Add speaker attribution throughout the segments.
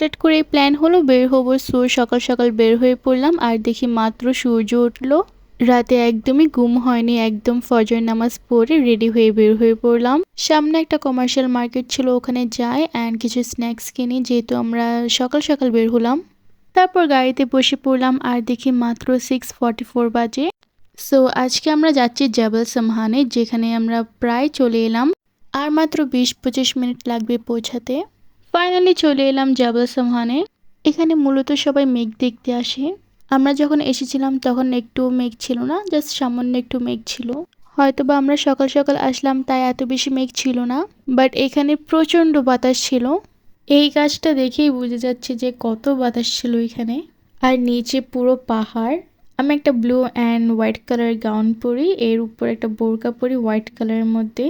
Speaker 1: তারপরে প্ল্যান হলো বের হব। সো সকাল সকাল বের হয়ে পড়লাম আর দেখি মাত্র সূর্য উঠল। রাতে একদমই ঘুম হয়নি, একদম ফজর নামাজ পড়ে রেডি হয়ে বের হয়ে পড়লাম। সামনে একটা কমার্শিয়াল মার্কেট ছিল, ওখানে যাই অ্যান্ড কিছু স্ন্যাক্স কিনি, যেহেতু আমরা সকাল সকাল বের হলাম। তারপর গাড়িতে বসে পড়লাম আর দেখি মাত্র সিক্স ফর্টি ফোর বাজে। সো আজকে আমরা যাচ্ছি জাবল সামহানে, যেখানে আমরা প্রায় চলে এলাম। আর মাত্র বিশ পঁচিশ মিনিট লাগবে পৌঁছাতে। ফাইনালি চলে এলাম জাবল সামহানে এখানে মূলত সবাই মেঘ দেখতে আসে। আমরা যখন এসেছিলাম তখন একটু মেঘ ছিল না জাস্ট সামান্য একটু মেঘ ছিল। হয়তো বা আমরা সকাল সকাল আসলাম তাই এত বেশি মেঘ ছিল না বাট এখানে প্রচণ্ড বাতাস ছিল। এই গাছটা দেখেই বোঝা যাচ্ছে যে কত বাতাস ছিল এখানে। আর নিচে পুরো পাহাড়। আমি একটা ব্লু অ্যান্ড হোয়াইট কালারের গাউন পরি, এর উপর একটা বোরকা পরি হোয়াইট কালারের মধ্যে।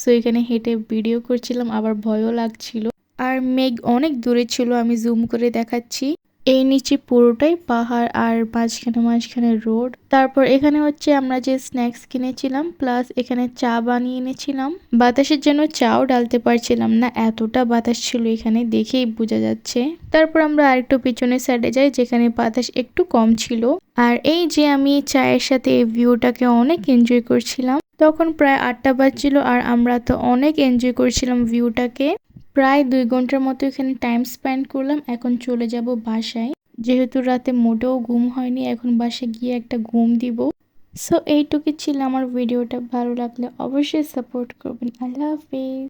Speaker 1: সো এখানে হেঁটে ভিডিও করছিলাম, আবার ভয়ও লাগছিল। আর মেঘ অনেক দূরে ছিল, আমি জুম করে দেখাচ্ছি। এই নিচে পুরোটাই পাহাড় আর মাঝখানে মাঝখানে রোড। তারপর এখানে হচ্ছে আমরা যে স্ন্যাক্স কিনেছিলাম প্লাস এখানে চা বানিয়ে এনেছিলাম। বাতাসের জন্য চাও ডালতে পারছিলাম না, এতটা বাতাস ছিল এখানে দেখেই বোঝা যাচ্ছে। তারপর আমরা আরেকটু পিছনের সাইডে যাই, যেখানে বাতাস একটু কম ছিল। আর এই যে আমি চায়ের সাথে এই ভিউটাকে অনেক এনজয় করছিলাম, তখন প্রায় আটটা বাজছিল আর আমরা তো অনেক এনজয় করছিলাম ভিউটাকে প্রায় দুই ঘণ্টার মতো এখানে টাইম স্পেন্ড করলাম। এখন চলে যাব বাসায়। যেহেতু রাতে মোটেও ঘুম হয়নি, এখন বাসায় গিয়ে একটা ঘুম দিব। সো এইটুকু ছিল আমার ভিডিওটা। ভালো লাগলে অবশ্যই সাপোর্ট করবেন। আল্লাহ হাফিজ।